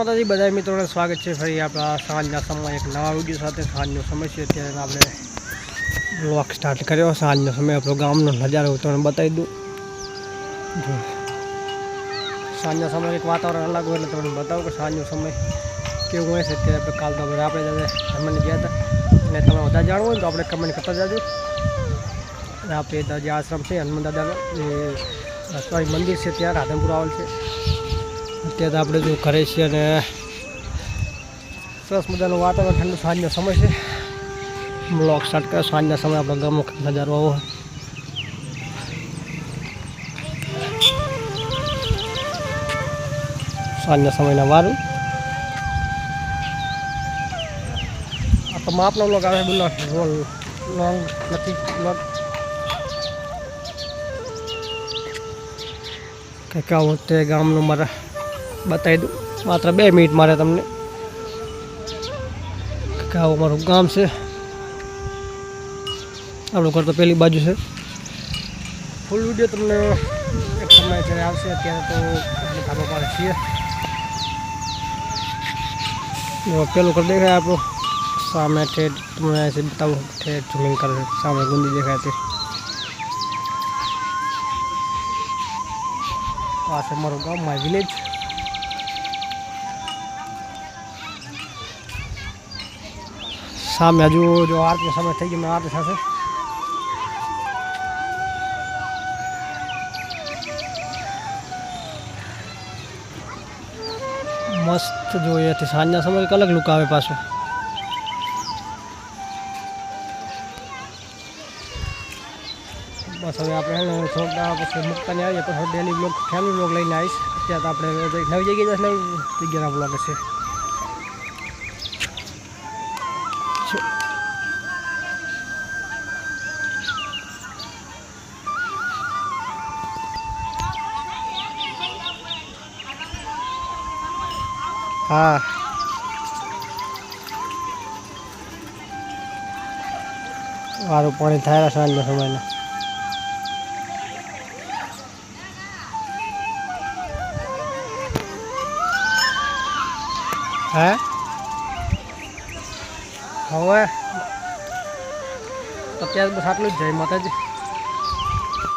માતાજી બધા મિત્રોને સ્વાગત છે ફરી આપણા સાંજના સમય એક નવા વીડિયો સાથે. સાંજનો સમય છે, અત્યારે આપણે બ્લોગ સ્ટાર્ટ કર્યો. સાંજનો સમય આપણો ગામનો નજારો હું તમને બતાવી દઉં. જો. સાંજના સમય એક વાતાવરણ અલગ હોય એટલે તમને બતાવું કે સાંજનો સમય કેવું હોય છે. અત્યારે આપણે કાલ તો આપણે આપણે દાદા જમવાની ગયા હતા. અને તમે વધારે જાણવું હોય ને તો આપણે કમેન્ટ કરતા જાજો. અને આપણે ત્યાં જે આશ્રમ છે, હનુમાન દાદાનો, એ, સોરી, મંદિર છે ત્યાં, રાધનપુર આવેલ છે. અત્યારે આપણે જો ઘરે છીએ અને સરસ મજાનું વાતાવરણ, ઠંડુ સાંજનો સમય છે. બ્લોક સ્ટાર્ટ કર્યો સાંજના સમય આપણે ગામનો નજારો આવો સાંજના સમયના વારું. આ તો માપનો બ્લોક આવે બોલો, રોલ, લોંગ, નથી બ્લોક કંઈક આવું તે ગામનું મારે બતાવી દઉં. માત્ર બે મિનિટ મારે તમને. આવું મારું ગામ છે. આપણું ઘર તો પેલી બાજુ છે. ફૂલ વીડિયો તમને એક સમય જ્યારે આવશે અત્યારે તો આપણે ધાબા પર છીએ. પેલું ઘર દેખાય આપણું. સામે ઠેઠ તમને છે બતાવું. ઠેઠ ઝૂમિંગ કરે સામે ગુંદી દેખાય છે. આ છે મારું ગામ માય વિલેજ સામે હજુ જો આરતી સમય થઈ ગયો આરતી થશે મસ્ત જોઈએ છે સાંજના સમય એક અલગ લુક આવે પાછું બસ હવે આપણે હે ને થોડાક દાડા પછી મૂકતાને આવીએ પછી ડેલી બ્લોગ ફેમિલી બ્લોગ લઈને આવીશ અત્યારે તો આપણે નવી જગ્યાએ જશે નવી જગ્યાના બ્લોગ છે છો- હા. વારું પાણી થાય સાંજના સમયના હે? હવે અત્યારે બસ આટલું જ જાય માતાજી.